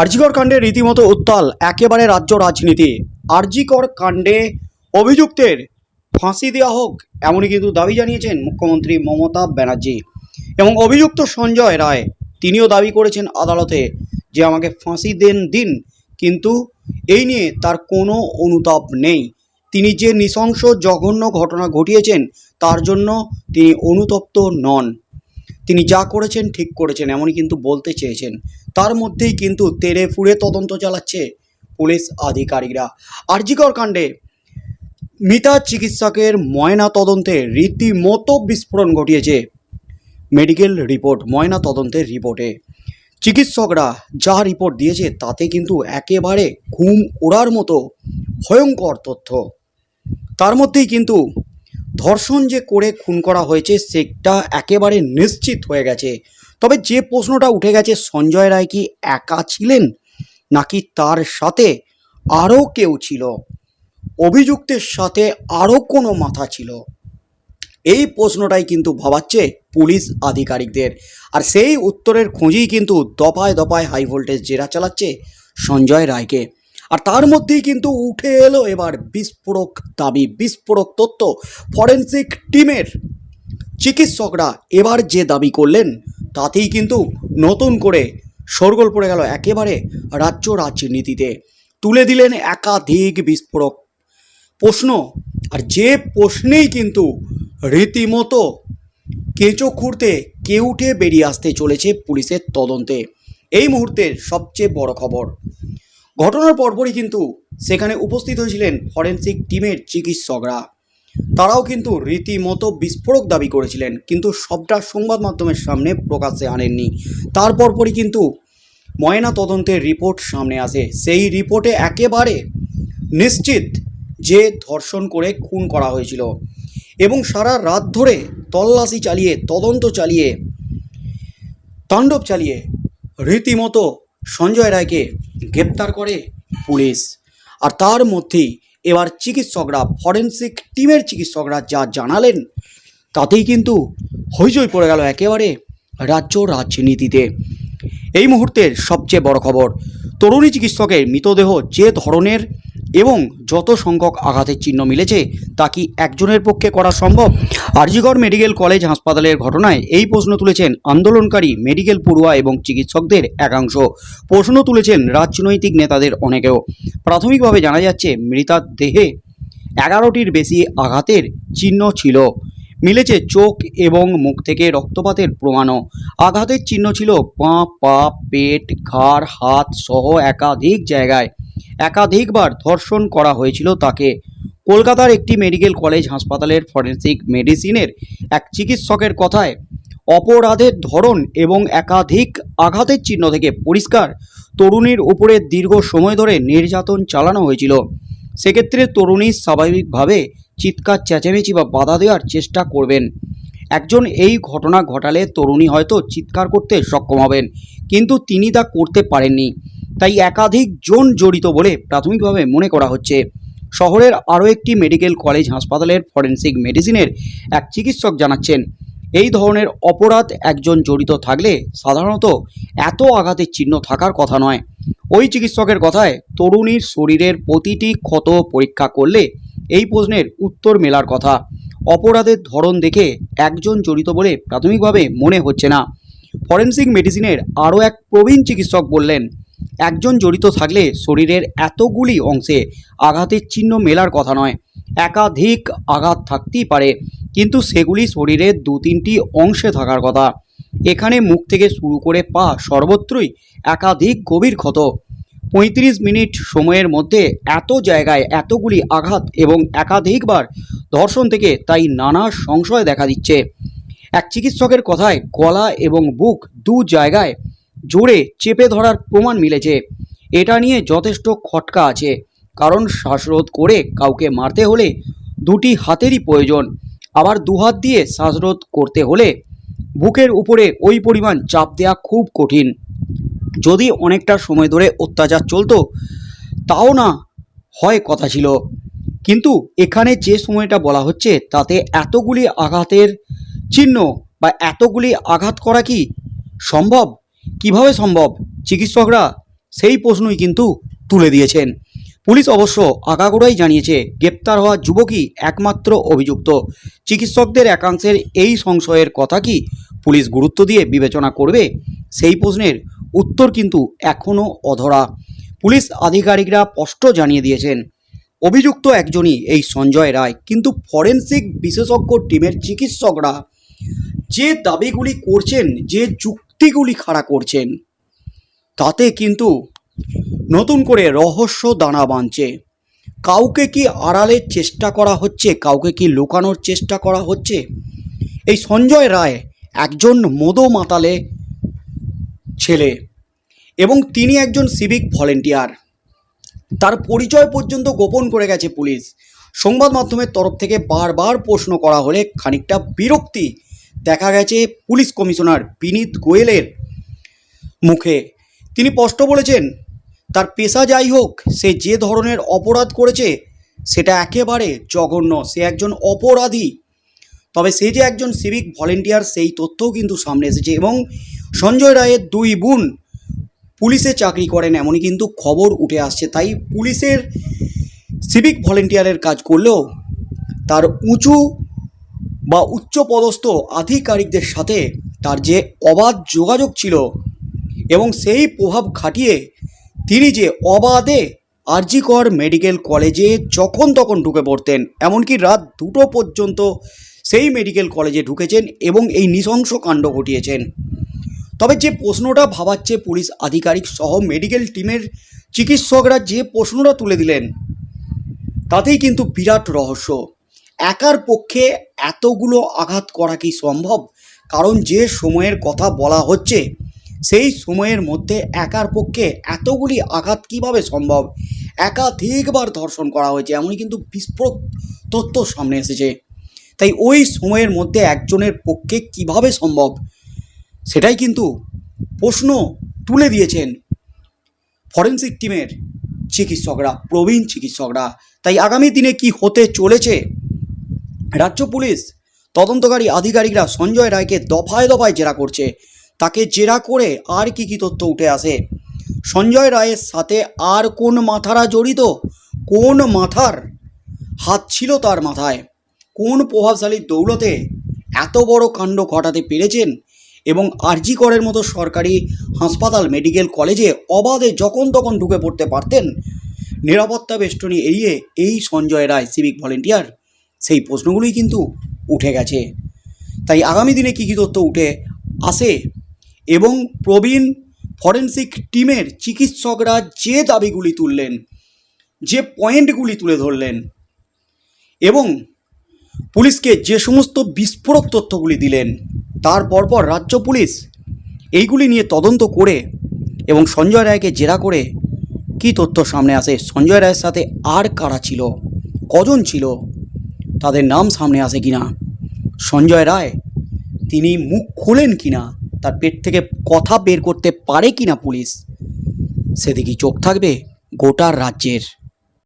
আরজিকর কাণ্ডে রীতিমতো উত্তাল একেবারে রাজ্য রাজনীতি। আরজিকর কাণ্ডে অভিযুক্তের ফাঁসি দেওয়া হোক, এমনই কিন্তু দাবি জানিয়েছেন মুখ্যমন্ত্রী মমতা ব্যানার্জি। এবং অভিযুক্ত সঞ্জয় রায়, তিনিও দাবি করেছেন আদালতে যে আমাকে ফাঁসি দেন দিন, কিন্তু এই নিয়ে তার কোনো অনুতাপ নেই। তিনি যে নৃশংস, জঘন্য ঘটনা ঘটিয়েছেন, তার জন্য তিনি অনুতপ্ত নন। তিনি যা করেছেন ঠিক করেছেন, এমনই কিন্তু বলতে চেয়েছেন। তার মধ্যেই কিন্তু তেরে ফুড়ে তদন্ত চালাচ্ছে পুলিশ আধিকারিকরা। আরজিকর কাণ্ডে মৃতা চিকিৎসকের ময়না তদন্তে রীতিমতো বিস্ফোরণ ঘটিয়েছে। মেডিকেল রিপোর্ট, ময়না তদন্তের রিপোর্টে। চিকিৎসকরা যা রিপোর্ট দিয়েছে তাতে কিন্তু একেবারে ঘুম ওড়ার মতো ভয়ঙ্কর তথ্য। তার মধ্যেই কিন্তু ধর্ষণ যে করে খুন করা হয়েছে সেটা একেবারে নিশ্চিত হয়ে গেছে। তবে যে প্রশ্নটা উঠে গেছে, সঞ্জয় রায় কি একা ছিলেন? নাকি তার সাথে আরও কেউ ছিল? অভিযুক্তের সাথে আরও কোনো মাথা ছিল? এই প্রশ্নটাই কিন্তু ভাবাচ্ছে পুলিশ আধিকারিকদের। আর সেই উত্তরের খোঁজেই কিন্তু দফায় দফায় হাই ভোল্টেজ জেরা চালাচ্ছে সঞ্জয় রায়কে। আর তার মধ্যেই কিন্তু উঠে এলো এবার বিস্ফোরক দাবি, বিস্ফোরক তথ্য। ফরেন্সিক টিমের চিকিৎসকরা এবার যে দাবি করলেন, তাতেই কিন্তু নতুন করে শোরগোল পড়ে গেল একেবারে রাজ্য রাজনীতিতে। তুলে দিলেন একাধিক বিস্ফোরক। প্রশ্ন, আর যে প্রশ্নেই কিন্তু রীতিমতো কেঁচো খুঁড়তে কেউটে বেরিয়ে আসতে চলেছে পুলিশের তদন্তে। এই মুহূর্তের সবচেয়ে বড় খবর। ঘটনার পরপরই কিন্তু সেখানে উপস্থিত হয়েছিলেন ফরেন্সিক টিমের চিকিৎসকরা। তারাও কিন্তু রীতিমতো বিস্ফোরক দাবি করেছিলেন, কিন্তু সবটা সংবাদ মাধ্যমের সামনে প্রকাশ্যে আনেননি। তারপর পরই কিন্তু ময়না তদন্তের রিপোর্ট সামনে আসে। সেই রিপোর্টে একেবারে নিশ্চিত যে ধর্ষণ করে খুন করা হয়েছিল এবং সারা রাত ধরে তল্লাশি চালিয়ে, তদন্ত চালিয়ে, তাণ্ডব চালিয়ে রীতিমতো সঞ্জয় রায়কে গ্রেপ্তার করে পুলিশ। আর তার মধ্যেই এবার চিকিৎসকরা, ফরেন্সিক টিমের চিকিৎসকরা যা জানালেন, তাতেই কিন্তু হইচই পড়ে গেল একেবারে রাজ্য রাজনীতিতে। এই মুহূর্তের সবচেয়ে বড় খবর, তরুণী চিকিৎসকের মৃতদেহ যে ধরনের এবং যত সংখ্যক আঘাতের চিহ্ন মিলেছে, তা কি একজনের পক্ষে করা সম্ভব? আরজিগড় মেডিকেল কলেজ হাসপাতালের ঘটনায় এই প্রশ্ন তুলেছেন আন্দোলনকারী মেডিকেল পড়ুয়া এবং চিকিৎসকদের একাংশ। প্রশ্ন তুলেছেন রাজনৈতিক নেতাদের অনেকেও। প্রাথমিকভাবে জানা যাচ্ছে, মৃতার দেহে এগারোটির বেশি আঘাতের চিহ্ন ছিল। মিলেছে চোখ এবং মুখ থেকে রক্তপাতের প্রমাণও। আঘাতের চিহ্ন ছিল পা পা, পেট, ঘাড়, হাত সহ একাধিক জায়গায়। একাধিকবার ধর্ষণ করা হয়েছিল তাকে। কলকাতার একটি মেডিকেল কলেজ হাসপাতালের ফরেন্সিক মেডিসিনের এক চিকিৎসকের কথায়, অপরাধের ধরন এবং একাধিক আঘাতের চিহ্ন থেকে পরিষ্কার তরুণীর উপরে দীর্ঘ সময় ধরে নির্যাতন চালানো হয়েছিল। সেক্ষেত্রে তরুণী স্বাভাবিকভাবে চিৎকার, চেঁচামেচি বা বাধা দেওয়ার চেষ্টা করবেন। একজন এই ঘটনা ঘটালে তরুণী হয়তো চিৎকার করতে সক্ষম হবেন, কিন্তু তিনি তা করতে পারেননি। তাই একাধিক জন জড়িত বলে প্রাথমিকভাবে মনে করা হচ্ছে। শহরের আরও একটি মেডিকেল কলেজ হাসপাতালের ফরেন্সিক মেডিসিনের এক চিকিৎসক জানাচ্ছেন, এই ধরনের অপরাধ একজন জড়িত থাকলে সাধারণত এত আঘাতের চিহ্ন থাকার কথা নয়। ওই চিকিৎসকের কথায় তরুণীর শরীরের প্রতিটি ক্ষত পরীক্ষা করলে এই প্রশ্নের উত্তর মেলার কথা। অপরাধের ধরন দেখে একজন জড়িত বলে প্রাথমিকভাবে মনে হচ্ছে না। ফরেন্সিক মেডিসিনের আরও এক প্রবীণ চিকিৎসক বললেন একজন জড়িত থাকলে শরীরের এতগুলি অংশে আঘাতের চিহ্ন মেলার কথা নয়, একাধিক আঘাত থাকতেই পারে, কিন্তু সেগুলি শরীরের দু তিনটি অংশে থাকার কথা। এখানে মুখ থেকে শুরু করে পা সর্বত্রই একাধিক গভীর ক্ষত। পঁয়ত্রিশ মিনিট সময়ের মধ্যে এত জায়গায় এতগুলি আঘাত এবং একাধিকবার ধর্ষণ থেকে তাই নানা সংশয় দেখা দিচ্ছে। এক চিকিৎসকের কথায় গলা এবং বুক দু জায়গায় জোরে চেপে ধরার প্রমাণ মিলেছে। এটা নিয়ে যথেষ্ট খটকা আছে। কারণ শ্বাসরোধ করে কাউকে মারতে হলে দুটি হাতেরই প্রয়োজন। আবার দুহাত দিয়ে শ্বাসরোধ করতে হলে বুকের উপরে ওই পরিমাণ চাপ দেওয়া খুব কঠিন। যদি অনেকটা সময় ধরে অত্যাচার চলতো, তাও না হয় কথা ছিল। কিন্তু এখানে যে সময়টা বলা হচ্ছে, তাতে এতগুলি আঘাতের চিহ্ন বা এতগুলি আঘাত করা কি সম্ভব? কীভাবে সম্ভব? চিকিৎসকরা সেই প্রশ্নই কিন্তু তুলে দিয়েছেন। পুলিশ অবশ্য আগাগোড়াই জানিয়েছে, গ্রেপ্তার হওয়া যুবকই একমাত্র অভিযুক্ত। চিকিৎসকদের একাংশের এই সংশয়ের কথা কি পুলিশ গুরুত্ব দিয়ে বিবেচনা করবে? সেই প্রশ্নের উত্তর কিন্তু এখনও অধরা। পুলিশ আধিকারিকরা স্পষ্ট জানিয়ে দিয়েছেন, অভিযুক্ত একজনই এই সঞ্জয় রায়। কিন্তু ফরেন্সিক বিশেষজ্ঞ টিমের চিকিৎসকরা যে দাবিগুলি করছেন, যে যুক্তিগুলি খাড়া করছেন। তাতে কিন্তু নতুন করে রহস্য দানা বাঁধছে। কাউকে কি আড়ালের চেষ্টা করা হচ্ছে? কাউকে কি লুকানোর চেষ্টা করা হচ্ছে? এই সঞ্জয় রায় একজন মদো মাতালে ছেলে এবং তিনি একজন সিভিক ভলেন্টিয়ার। তার পরিচয় পর্যন্ত গোপন করে গেছে পুলিশ। সংবাদ মাধ্যমের তরফ থেকে বারবার প্রশ্ন করা হলে খানিকটা বিরক্তি দেখা গেছে পুলিশ কমিশনার বিনীত গোয়েলের মুখে। তিনি স্পষ্ট বলেছেন, তার পেশা যাই হোক, সে যে ধরনের অপরাধ করেছে, সেটা একেবারে জঘন্য। সে একজন অপরাধী। তবে সে যে একজন সিভিক ভলেন্টিয়ার সেই তথ্যও কিন্তু সামনে এসেছে এবং সঞ্জয় রায়ের দুই বোন পুলিশে চাকরি করেন, এমনই কিন্তু খবর উঠে আসছে। তাই পুলিশের সিভিক ভলেন্টিয়ারের কাজ করলেও তার উঁচু বা উচ্চপদস্থ আধিকারিকদের সাথে তার যে অবাধ যোগাযোগ ছিল এবং সেই প্রভাব খাটিয়ে তিনি যে অবাধে আরজিকর মেডিকেল কলেজে যখন তখন ঢুকে পড়তেন, এমনকি রাত দুটো পর্যন্ত সেই মেডিকেল কলেজে ঢুকেছেন এবং এই নৃশংস কাণ্ড ঘটিয়েছেন। তবে যে প্রশ্নটা ভাবাচ্ছে পুলিশ আধিকারিক সহ মেডিকেল টিমের চিকিৎসকরা যে প্রশ্নটা তুলে দিলেন, তাতেই কিন্তু বিরাট রহস্য। একার পক্ষে এতগুলো আঘাত করা কি সম্ভব? কারণ যে সময়ের কথা বলা হচ্ছে, সেই সময়ের মধ্যে একার পক্ষে এতগুলি আঘাত কীভাবে সম্ভব? একাধিকবার ধর্ষণ করা হয়েছে, এমনই কিন্তু বিস্ফোরক তথ্য সামনে এসেছে। তাই ওই সময়ের মধ্যে একজনের পক্ষে কীভাবে সম্ভব? সেটাই কিন্তু প্রশ্ন তুলে দিয়েছেন ফরেন্সিক টিমের চিকিৎসকরা, প্রবীণ চিকিৎসকরা। তাই আগামী দিনে কি হতে চলেছে? রাজ্য পুলিশ, তদন্তকারী আধিকারিকরা সঞ্জয় রায়কে দফায় দফায় জেরা করছে। তাকে জেরা করে আর কি কি তথ্য উঠে আসে? সঞ্জয় রায়ের সাথে আর কোন মাথারা জড়িত? কোন মাথার হাত ছিল তার মাথায়? কোন প্রভাবশালী দৌলতে এত বড় কাণ্ড ঘটাতে পেরেছেন? এবং আরজি করের মতো সরকারি হাসপাতাল, মেডিকেল কলেজে অবাধে যখন তখন ঢুকে পড়তে পারতেন? নিরাপত্তা বেষ্টনী এড়িয়ে এই সঞ্জয় রায়, সিভিক ভলেন্টিয়ার। সেই প্রশ্নগুলোই কিন্তু উঠে গেছে। তাই আগামী দিনে কী কী তথ্য উঠে আসে এবং প্রবীণ ফরেন্সিক টিমের চিকিৎসকরা যে দাবিগুলি তুললেন, যে পয়েন্টগুলি তুলে ধরলেন এবং পুলিশকে যে সমস্ত বিস্ফোরক তথ্যগুলি দিলেন, তার পরপর রাজ্য পুলিশ এইগুলি নিয়ে তদন্ত করে এবং সঞ্জয় রায়কে জেরা করে কি তথ্য সামনে আসে, সঞ্জয় রায়ের সাথে আর কারা ছিল, কজন ছিল তাদের নাম সামনে আসে কিনা? সঞ্জয় রায়, তিনি মুখ খোলেন কিনা? তার পেট থেকে কথা বের করতে পারে কিনা পুলিশ? সেদিকে চোখ থাকবে গোটা রাজ্যের।